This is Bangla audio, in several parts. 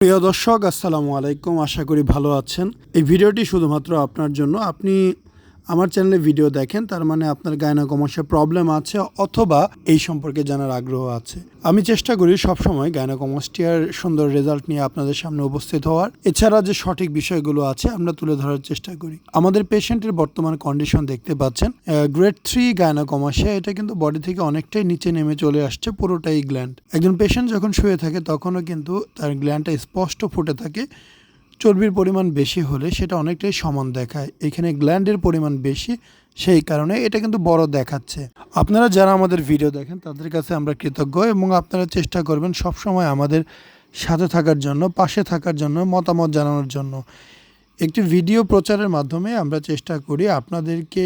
প্রিয় দর্শক আসসালামু আলাইকুম। আশা করি ভালো আছেন। এই ভিডিওটি শুধুমাত্র আপনার জন্য। আপনি আমার চ্যানেলে ভিডিও দেখেন, তার মানে আপনার গায়নাকমাসে প্রবলেম আছে অথবা এই সম্পর্কে জানার আগ্রহ আছে। আমি চেষ্টা করি সবসময় গায়নাকমাসটিয়ার সুন্দর রেজাল্ট নিয়ে আপনাদের সামনে উপস্থিত হওয়ার। এছাড়া যে সঠিক বিষয়গুলো আছে, আমরা তুলে ধরার চেষ্টা করি। আমাদের পেশেন্টের বর্তমান কন্ডিশন দেখতে পাচ্ছেন। গ্রেড থ্রি গায়নাকমাসে এটা কিন্তু বডি থেকে অনেকটাই নিচে নেমে চলে আসছে, পুরোটাই গ্ল্যান্ড একজন পেশেন্ট যখন শুয়ে থাকে, তখনও কিন্তু তার গ্ল্যান্ডটা স্পষ্ট ফুটে থাকে। চর্বির পরিমাণ বেশি হলে সেটা অনেকটাই সমান দেখায়। এখানে গ্ল্যান্ডের পরিমাণ বেশি, সেই কারণে এটা কিন্তু বড় দেখাচ্ছে। আপনারা যারা আমাদের ভিডিও দেখেন, তাদের কাছে আমরা কৃতজ্ঞ এবং আপনারা চেষ্টা করবেন সবসময় আমাদের সাথে থাকার জন্য, পাশে থাকার জন্য, মতামত জানানোর জন্য। একটি ভিডিও প্রচারের মাধ্যমে আমরা চেষ্টা করি আপনাদেরকে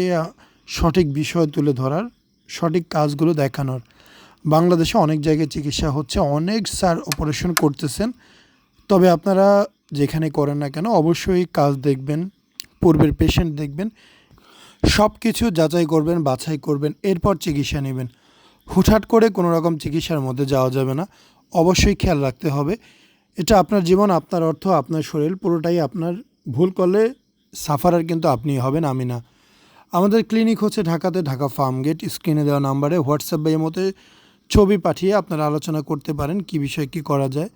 সঠিক বিষয় তুলে ধরার, সঠিক কাজগুলো দেখানোর। বাংলাদেশে অনেক জায়গায় চিকিৎসা হচ্ছে, অনেক স্যার অপারেশন করতেছেন। তবে আপনারা যেখানে করেন না কেন, অবশ্যই কাজ দেখবেন, পূর্বের পেশেন্ট দেখবেন সব কিছু যাচাই করবেন, বাছাই করবেন, এরপর চিকিৎসা নেবেন। হুটহাট করে কোনো রকম চিকিৎসার মধ্যে যাওয়া যাবে না। অবশ্যই খেয়াল রাখতে হবে। এটা আপনার জীবন, আপনার অর্থ, আপনার শরীর, পুরোটাই আপনার। ভুল করলে সাফারার কিন্তু আপনি হবেন, আমি না। আমাদের ক্লিনিক হচ্ছে ঢাকাতে, ঢাকা ফার্ম গেট স্ক্রিনে দেওয়া নাম্বারে হোয়াটসঅ্যাপ বা মতে ছবি পাঠিয়ে আপনারা আলোচনা করতে পারেন, কি বিষয়ে কী করা যায়।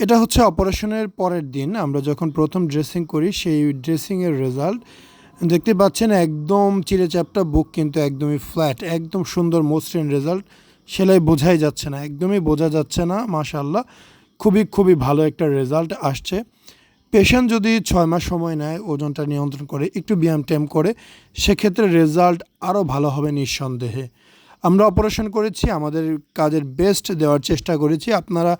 এটা হচ্ছে অপারেশনের পরের দিন। আমরা যখন প্রথম ড্রেসিং করি, সেই ড্রেসিংয়ের রেজাল্ট দেখতে পাচ্ছেন একদম চিড়েচাপটা বুক কিন্তু একদমই ফ্ল্যাট একদম সুন্দর মসৃণ রেজাল্ট সেলাই বোঝাই যাচ্ছে না, একদমই বোঝা যাচ্ছে না মাশাল্লাহ খুবই খুবই ভালো একটা রেজাল্ট আসছে। পেশেন্ট যদি ছয় মাস সময় নেয়, ওজনটা নিয়ন্ত্রণ করে, একটু ব্যায়াম ট্যাম করে, সেক্ষেত্রে রেজাল্ট আরও ভালো হবে নিঃসন্দেহে। আমরা অপারেশন করেছি, আমাদের কাজের বেস্ট দেওয়ার চেষ্টা করেছি। আপনারা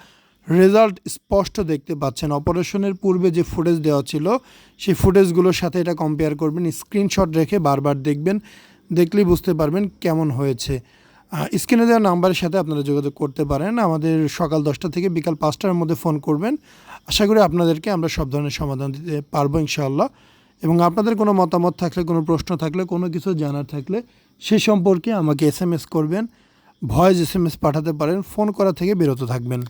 রেজাল্ট স্পষ্ট দেখতে পাচ্ছেন। অপারেশনের পূর্বে যে ফুটেজ দেওয়া ছিল, সেই ফুটেজগুলোর সাথে এটা কম্পেয়ার করবেন। স্ক্রিনশট রেখে বারবার দেখবেন, দেখলেই বুঝতে পারবেন কেমন হয়েছে। স্ক্রিনে দেওয়া নাম্বারের সাথে আপনারা যোগাযোগ করতে পারেন। আমাদের সকাল দশটা থেকে বিকাল পাঁচটার মধ্যে ফোন করবেন। আশা করি আপনাদেরকে আমরা সব ধরনের সমাধান দিতে পারব ইনশাআল্লাহ। এবং আপনাদের কোনো মতামত থাকলে, কোনো প্রশ্ন থাকলে, কোনো কিছু জানার থাকলে সেই সম্পর্কে আমাকে এস করবেন। ভয়েস এস পাঠাতে পারেন। ফোন করা থেকে বিরত থাকবেন।